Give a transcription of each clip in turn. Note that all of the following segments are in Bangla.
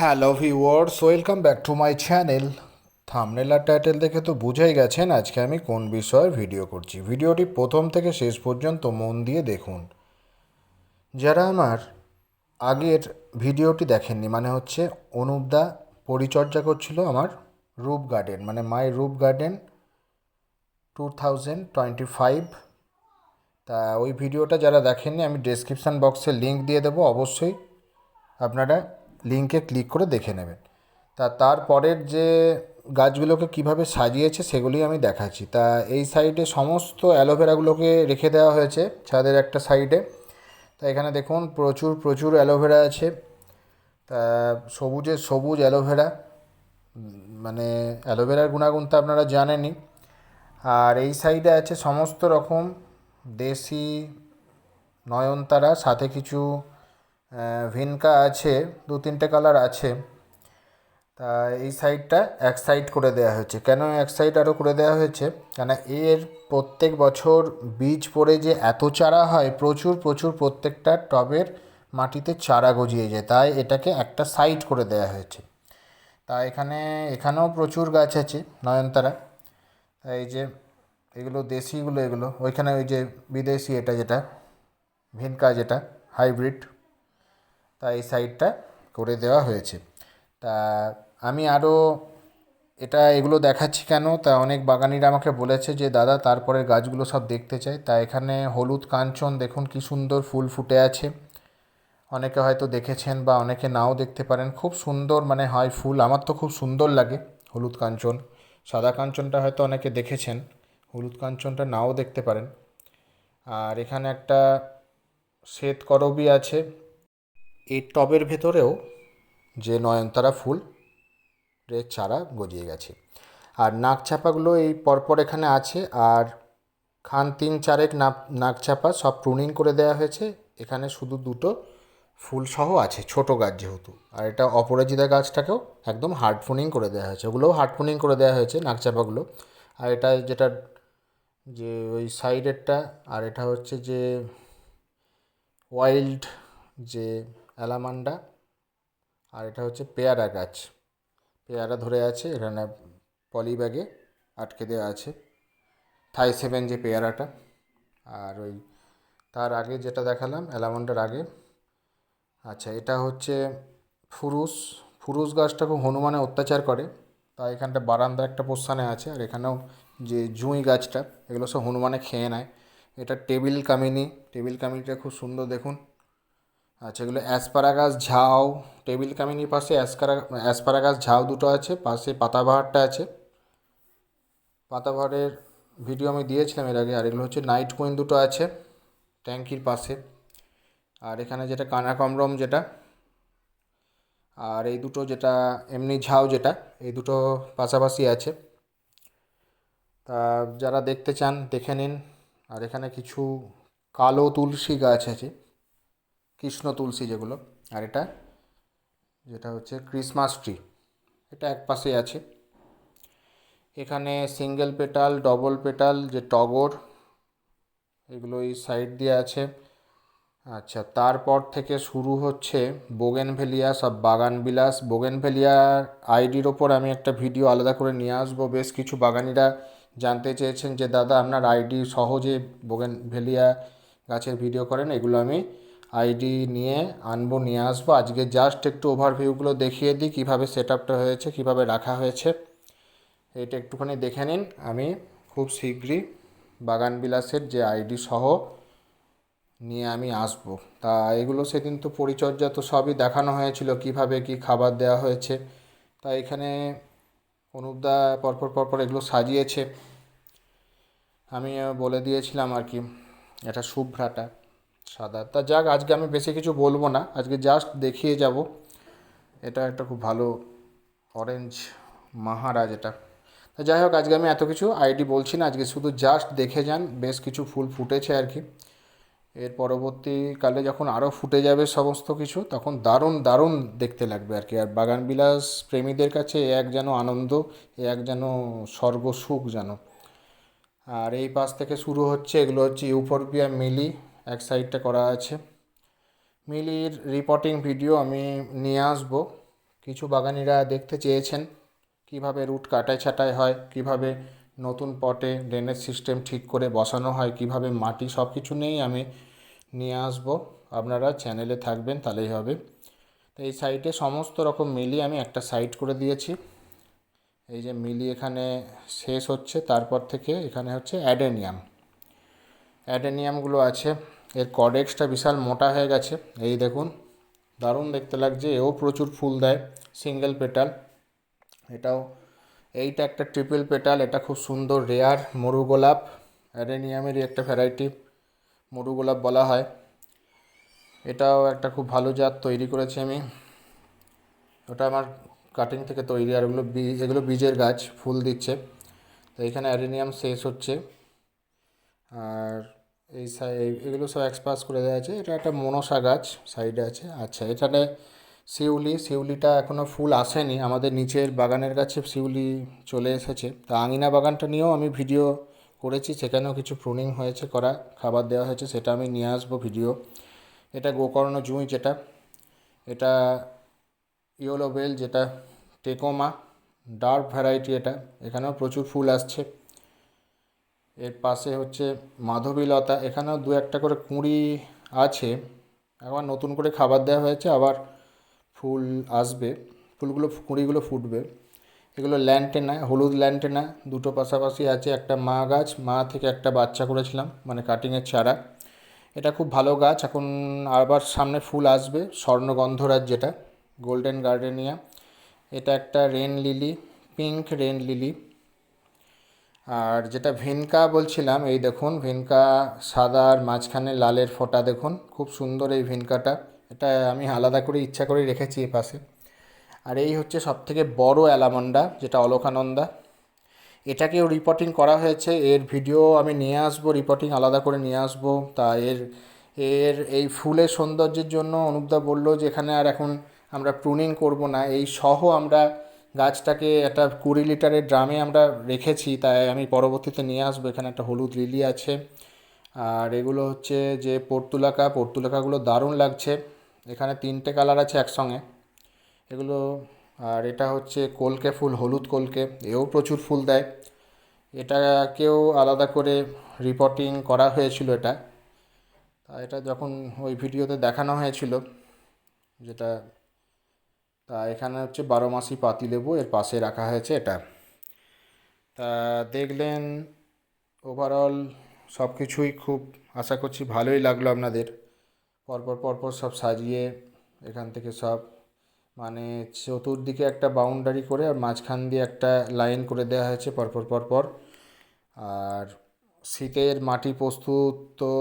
Hello viewers, welcome back to my channel. Thumbnail R title দেখে তো বুঝেই গেছেন আজকে আমি কোন বিষয়ে ভিডিও করছি। ভিডিওটি প্রথম থেকে শেষ পর্যন্ত মন দিয়ে দেখুন। যারা আমার আগের ভিডিওটি দেখেননি মানে হচ্ছে অনুপদা পরিচর্যা করছিল আমার রূপ গার্ডেন মানে my Roop garden two thousand twenty five. তা ওই ভিডিওটা যারা দেখেননি, আমি ডেসক্রিপশান বক্সে লিঙ্ক দিয়ে দেবো। অবশ্যই আপনারা লিঙ্কে ক্লিক করে দেখে নেবেন। তা তারপরের যে গাছগুলোকে কীভাবে সাজিয়েছে সেগুলি আমি দেখাচ্ছি। তা এই সাইডে সমস্ত অ্যালোভেরাগুলোকে রেখে দেওয়া হয়েছে ছাদের একটা সাইডে। তা এখানে দেখুন প্রচুর প্রচুর অ্যালোভেরা আছে। তা সবুজে সবুজ অ্যালোভেরা মানে অ্যালোভেরার গুণাগুণ তো আপনারা জানেনই। আর এই সাইডে আছে সমস্ত রকম দেশি নয়নতারা, সাথে কিছু ভিনকা আছে দু তিনটে কালার আছে। তা এই সাইডটা এক সাইড করে দেওয়া হয়েছে। কেন এক সাইড আরও করে দেওয়া হয়েছে? কেন এর প্রত্যেক বছর বীজ পড়ে যে এত চারা হয়, প্রচুর প্রচুর প্রত্যেকটা টবের মাটিতে চারা গজিয়ে যায়। তাই এটাকে একটা সাইড করে দেওয়া হয়েছে। তা এখানে, এখানেও প্রচুর গাছ আছে নয়নতারা। এই যে এগুলো দেশিগুলো এগুলো ওইখানে ওই যে বিদেশি এটা যেটা, ভিনকা যেটা হাইব্রিড তা এই সাইডটা করে দেওয়া হয়েছে। তা আমি আরও এটা এগুলো দেখাচ্ছি কেন? তা অনেক বাগানিরা আমাকে বলেছে যে, দাদা তারপরে গাছগুলো সব দেখতে চাই। তা এখানে হলুদ কাঞ্চন, দেখুন কি সুন্দর ফুল ফুটে আছে। অনেকে হয়তো দেখেছেন বা অনেকে নাও দেখতে পারেন। খুব সুন্দর মানে হয় ফুল। আমার তো খুব সুন্দর লাগে হলুদ কাঞ্চন। সাদা কাঞ্চনটা হয়তো অনেকে দেখেছেন। হলুদ কাঞ্চনটা নাও দেখতে পারেন। আর এখানে একটা শ্বেত করবী আছে। এই টবের ভেতরেও যে নয়নতারা ফুল চারা গজিয়ে গেছে। আর নাকচাপাগুলো এই পরপর এখানে আছে। আর খান তিন চারেক নাক নাকচাপা সব প্রুনিং করে দেওয়া হয়েছে। এখানে শুধু দুটো ফুলসহ আছে, ছোট গাছ যেহেতু। আর এটা অপরাজিতা গাছটাকেও একদম হার্ড প্রুনিং করে দেওয়া হয়েছে। ওগুলোও হার্ড প্রুনিং করে দেওয়া হয়েছে নাকচাপাগুলো আর এটা যেটা যে ওই সাইডেরটা, আর এটা হচ্ছে যে ওয়াইল্ড যে অ্যালামান্ডা, আর এটা হচ্ছে পেয়ারা গাছ। পেয়ারা ধরে আছে, এখানে পলি ব্যাগে আটকে দেওয়া আছে। থাই সেভেন যে পেয়ারাটা, আর ওই তার আগে যেটা দেখালাম, অ্যালামন্ডার আগে। আচ্ছা এটা হচ্ছে ফুরুস। ফুরুস গাছটা খুব হনুমানে অত্যাচার করে, তাই এখানটা বারান্দা একটা পোস্থানে আছে, আর এখানেও যে জুঁই গাছটা, এগুলো সব হনুমানে খেয়ে নেয়। এটা টেবিল কামিনী, টেবিল কামিনীটা খুব সুন্দর দেখুন। আচ্ছা এগুলো অ্যাসপারাগাস ঝাউ, টেবিল কামিনীর পাশে অ্যাসকারা, অ্যাসপারাগাস ঝাউ দুটো আছে, পাশে পাতাবাহারটা আছে। পাতাবাহারের ভিডিও আমি দিয়েছিলাম এর আগে, আর এগুলো হচ্ছে নাইট কুইন দুটো আছে ট্যাঙ্কির পাশে। আর এখানে যেটা কানাকমরম যেটা, আর এই দুটো যেটা, এমনি ঝাউ যেটা, এই দুটো পাশাপাশি আছে। তা যারা দেখতে চান, দেখে নিন। আর এখানে কিছু কালো তুলসী গাছ আছে। কৃষ্ণ তুলসী যেগুলো, আর এটা, যেটা হচ্ছে ক্রিসমাস ট্রি এটা এক পাশে আছে। এখানে সিঙ্গেল পেটাল ডবল পেটাল যে টগর এগুলো এই সাইড দিয়ে আছে। আচ্ছা তারপর থেকে শুরু হচ্ছে বোগেনভেলিয়া সব বাগান বিলাস বোগেনভেলিয়ার আইডির ওপর আমি একটা ভিডিও আলাদা করে নিয়ে আসব। বেশ কিছু বাগানিরা জানতে চেয়েছেন যে, দাদা, আপনার আইডি সহজে বোগেনভেলিয়া গাছের ভিডিও করেন? এগুলো আমি আইডি নিয়ে আনব, নিয়ে আসব। আজকে জাস্ট একটু ওভারভিউগুলো দেখিয়ে দিই, কীভাবে সেট আপটা হয়েছে, কীভাবে রাখা হয়েছে। এটা একটুখানি দেখে নিন। আমি খুব শীঘ্রই বাগান বিলাসের যে আইডি সহ নিয়ে আমি আসব। তা এগুলো সেদিন তো পরিচর্যা তো সবই দেখানো হয়েছিল, কীভাবে কি খাবার দেওয়া হয়েছে। তা এখানে অনুপদা পরপর পরপর এগুলো সাজিয়েছে। আমি বলে দিয়েছিলাম আর কি, এটা শুভ্রাটা। সাদা। তা যাক, আজকে আমি বেশি কিছু বলব না। আজকে জাস্ট দেখিয়ে যাব। এটা একটা খুব ভালো অরেঞ্জ মাহারাজ এটা। তা যাই হোক, আজকে আমি এত কিছু আইডি বলছি না। আজকে শুধু জাস্ট দেখে যান, বেশ কিছু ফুল ফুটেছে আর কি। এর পরবর্তীকালে যখন আরও ফুটে যাবে সমস্ত কিছু, তখন দারুণ দারুণ দেখতে লাগবে আর কি। আর বাগানবিলাস প্রেমীদের কাছে এ এক যেন আনন্দ, এ এক যেন স্বর্গ সুখ যেন। আর এই পাশ থেকে শুরু হচ্ছে, এগুলো হচ্ছে ইউফোরবিয়া মিলি এক সাইডটা করা আছে। মিলির রিপোর্টিং ভিডিও আমি নিয়ে আসব। কিছু বাগানিরা দেখতে চেয়েছেন, কীভাবে রুট কাটাই ছাঁটাই হয়, কীভাবে নতুন পটে ড্রেনেজ সিস্টেম ঠিক করে বসানো হয়, কীভাবে মাটি সব কিছু নিয়েই আমি নিয়ে আসব। আপনারা চ্যানেলে থাকবেন, তাহলেই হবে। তো এই সাইটে সমস্ত রকম মিলিয়ে আমি একটা সাইট করে দিয়েছি। এই যে মিলি এখানে শেষ হচ্ছে, তারপর থেকে এখানে হচ্ছে অ্যাডেনিয়াম। অ্যাডেনিয়ামগুলো আছে। এর কডেক্সটা বিশাল মোটা হয়ে গেছে। এই দেখুন, দারুণ দেখতে লাগছে। এও প্রচুর ফুল দেয় সিঙ্গেল পেটাল এটাও, এইটা একটা ট্রিপল পেটাল এটা খুব সুন্দর রেয়ার মরু গোলাপ অ্যাডেনিয়ামেরই একটা ভ্যারাইটি মরু গোলাপ বলা হয়। এটাও একটা খুব ভালো জাত, তৈরি করেছি আমি। ওটা আমার কাটিং থেকে তৈরি, আর ওগুলো বীজ, এগুলো বীজের গাছ, ফুল দিচ্ছে। তো এখানে অ্যারেনিয়াম শেষ হচ্ছে। আর এই এগুলো সব এক্সপাস করে দেওয়া আছে। এটা একটা মনসা গাছ, সাইডে আছে। আচ্ছা এখানে শিউলি, শিউলিটা এখনও ফুল আসেনি। আমাদের নিচের বাগানের কাছে শিউলি চলে এসেছে। তা আঙিনা বাগানটা নিয়েও আমি ভিডিও করেছি। সেখানেও কিছু প্রুনিং হয়েছে করা, খাবার দেওয়া হয়েছে, সেটা আমি নিয়ে আসব ভিডিও। এটা গোকর্ণ জুঁই যেটা, এটা ইয়োলো বেল যেটা, টেকোমা, ডার্ক ভ্যারাইটি এটা। এখানেও প্রচুর ফুল আসছে। এর পাশে হচ্ছে মাধবীলতা। এখানেও দু একটা করে কুঁড়ি আছে। আবার নতুন করে খাবার দেওয়া হয়েছে, আবার ফুল আসবে। ফুলগুলো, কুঁড়িগুলো ফুটবে। এগুলো ল্যান্টেনা, হলুদ ল্যান্টেনা, দুটো পাশাপাশি আছে একটা মা গাছ। মা থেকে একটা বাচ্চা করেছিলাম মানে কাটিংয়ের চারা। এটা খুব ভালো গাছ। এখন আবার সামনে ফুল আসবে, স্বর্ণগন্ধরাজ যেটা গোল্ডেন গার্ডেনিয়া এটা একটা rain lily pink rain lily আর যেটা ভিনকা বলছিলাম, এই দেখুন, ভিনকা সাদা আর মাঝখানে লালের ফোঁটা দেখুন, খুব সুন্দর এই ভিনকাটা। এটা আমি আলাদা করে ইচ্ছা করে রেখেছি এ পাশে। আর এই হচ্ছে সবথেকে বড় অ্যালামন্ডা, যেটা অলকানন্দা। এটাকেও রিপোর্টিং করা হয়েছে, এর ভিডিও আমি নিয়ে আসব রিপোর্টিং আলাদা করে নিয়ে আসব। তা এর এর এই ফুলের সৌন্দর্যের জন্য অনুপদা বলল যে, এখানে আর এখন আমরা প্রুনিং করব না, এই সহ আমরা গাছটাকে একটা কুড়ি লিটারের ড্রামে আমরা রেখেছি, তাই আমি পরবর্তীতে নিয়ে আসব। এখানে একটা হলুদ লিলি আছে। আর এগুলো হচ্ছে যে পর্তুলাকা, পর্তুলাকাগুলো দারুণ লাগছে। এখানে তিনটে কালার আছে একসঙ্গে। এগুলো, আর এটা হচ্ছে কলকে ফুল, হলুদ কলকে। এও প্রচুর ফুল দেয়। এটাকেও আলাদা করে রিপোর্টিং করা হয়েছিল এটা। এটা যখন ওই ভিডিওতে দেখানো হয়েছিল, যেটা তা এখানে হচ্ছে বারো মাসি পাতিলেবু এর পাশে রাখা হয়েছে এটা। তা দেখলেন ওভারঅল সব কিছুই খুব, আশা করছি ভালোই লাগল আপনাদের। পরপর পরপর সব সাজিয়ে এখান থেকে সব মানে চতুর্দিকে একটা বাউন্ডারি করে আর মাঝখান দিয়ে একটা লাইন করে দেওয়া হয়েছে পরপর পরপর। আর শীতের মাটি প্রস্তুত তো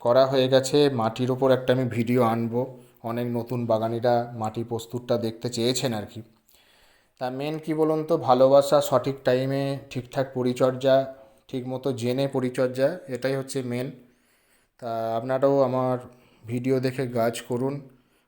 করা হয়ে গেছে, মাটির ওপর একটা আমি ভিডিও আনব। অনেক নতুন বাগানিরা মাটি প্রস্তুতটা দেখতে চেয়েছেন আর কি। তা মেন কী বলুন তো? ভালোবাসা, সঠিক টাইমে ঠিকঠাক পরিচর্যা, ঠিকমতো জেনে পরিচর্যা, এটাই হচ্ছে মেন তা আপনারাও আমার ভিডিও দেখে গাছ করুন।